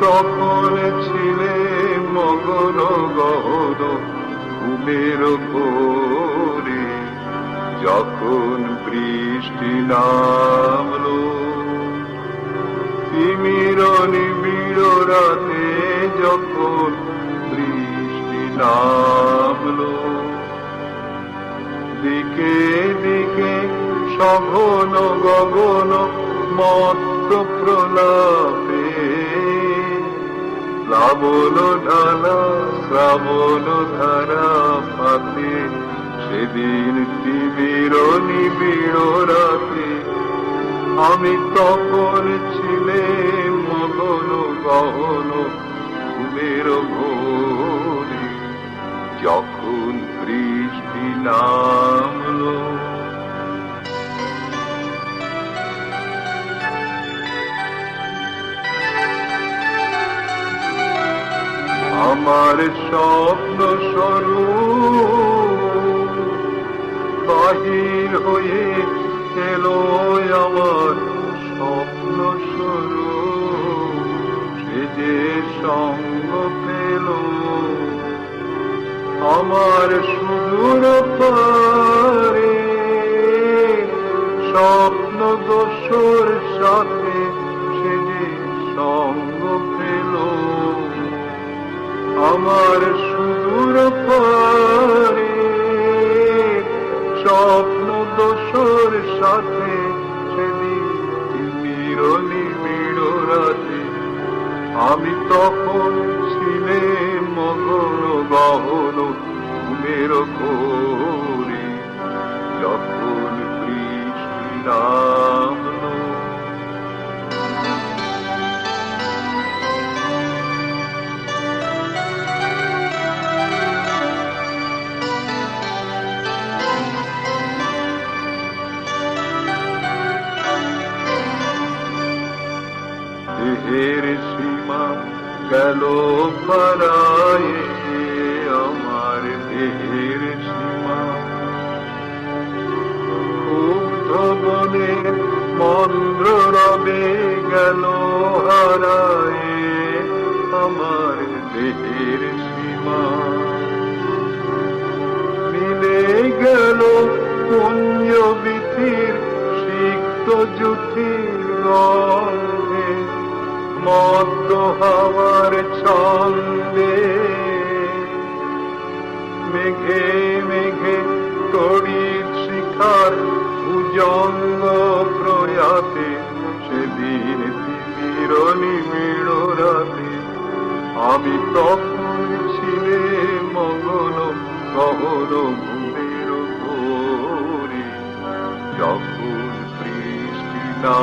তখন ছিলে মগন গহন ঘুমের ভোরে যখন বৃষ্টি নামলো। তিমির নিবিড় রাতে যখন বৃষ্টি নামলো। দিকে দিকে সঘন গগন মত্ত প্রলাপে শ্রাবণ ঢালা শ্রাবণ ধারা পাতে। সেদিন তিমির নিবিড় রাতে আমি তখন ছিলে মগন গহন ঘুমের ভোরে। যখন বৃষ্টি নামলো আমার স্বপ্ন স্বরূপ। বাহির হয়ে এলো আমার স্বপ্ন স্বরূপ। সে যে সঙ্গ পেল। আমার সুদূর পারে স্বপ্ন দোষর সাথে সে যে সঙ্গ আমার সুর পরে, স্বপ্ন দোষর সাথে সেদিন নিবিড় রাতে আমি তখন ছিলে মগন বাহন ঘুমের ঘোরে। দেহের সীমা গেল পারায় আমার দেহের সীমা। ক্ষুব্ধ বনে মন্দ্র রবে গেল হারায় আমার দেহের সীমা। মদ্য হাওয়ার ছন্দে মেঘে মেঘে তড়িৎ শিখার ভুজঙ্গ প্রয়াতে, সেদিন নিবিড় রাতে আমি তখন ছিলে মঙ্গল গহন ঘুমের ভোরে, যখন বৃষ্টি না